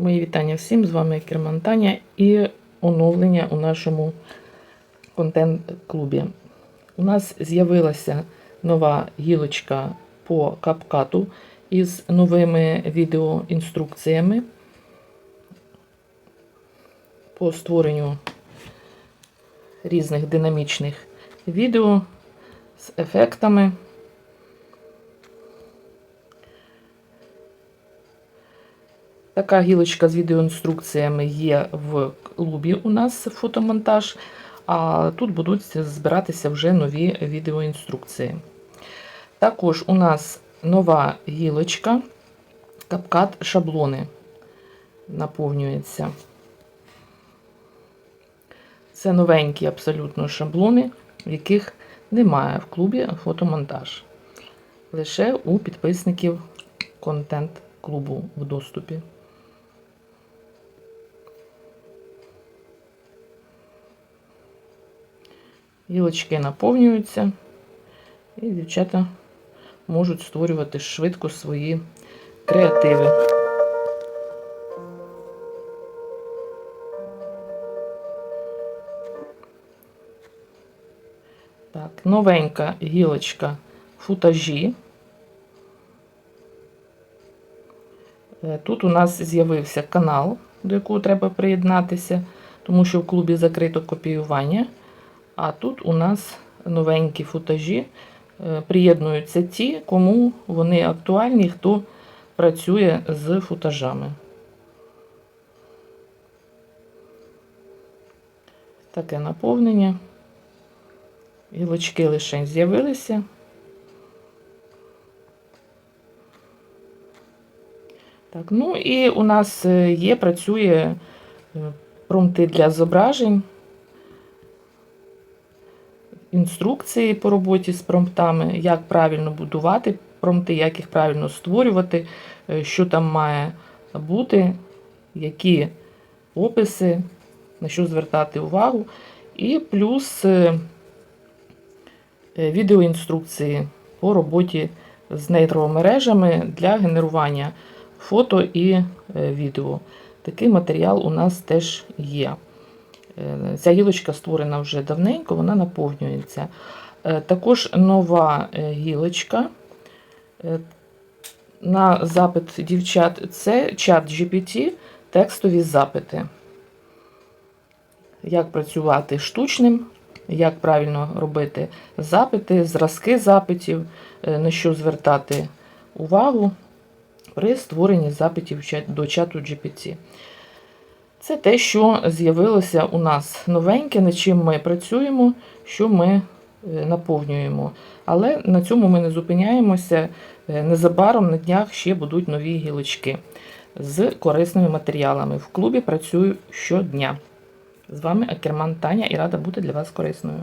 Мої вітання всім, з вами Керман Таня і оновлення у нашому контент-клубі. У нас з'явилася нова гілочка по капкату із новими відеоінструкціями по створенню різних динамічних відео з ефектами. Така гілочка з відеоінструкціями є в клубі у нас фотомонтаж, а тут будуть збиратися вже нові відеоінструкції. Також у нас нова гілочка, капкат шаблони наповнюється. Це новенькі абсолютно шаблони, в яких немає в клубі фотомонтаж. Лише у підписників контент-клубу в доступі. Гілочки наповнюються, і дівчата можуть створювати швидко свої креативи. Так, новенька гілочка футажі. Е, Тут у нас з'явився канал, до якого треба приєднатися, тому що в клубі закрито копіювання. А тут у нас новенькі футажі. Е, Приєднуються ті, кому вони актуальні, хто працює з футажами. Таке наповнення. Гілочки лише з'явилися. Так, ну і у нас е, є, працює е, промти для зображень, інструкції по роботі з промптами, як правильно будувати промпти, як їх правильно створювати, е, що там має бути, які описи, на що звертати увагу. І плюс е, е, відеоінструкції по роботі з нейромережами для генерування фото і відео. Такий матеріал у нас теж є. Е, Ця гілочка створена вже давненько, вона наповнюється. Е, Також нова е, гілочка на запит дівчат це чат GPT, текстові запити. Як працювати штучним, як правильно робити запити, зразки запитів, на що звертати увагу при створенні запитів до чату GPT. Це те, що з'явилося у нас новеньке, над чим ми працюємо, що ми е, наповнюємо. Але на цьому ми не зупиняємося. Е, Незабаром на днях ще будуть нові гілочки з корисними матеріалами. В клубі працюю щодня. З вами Акерман Таня і рада бути для вас корисною.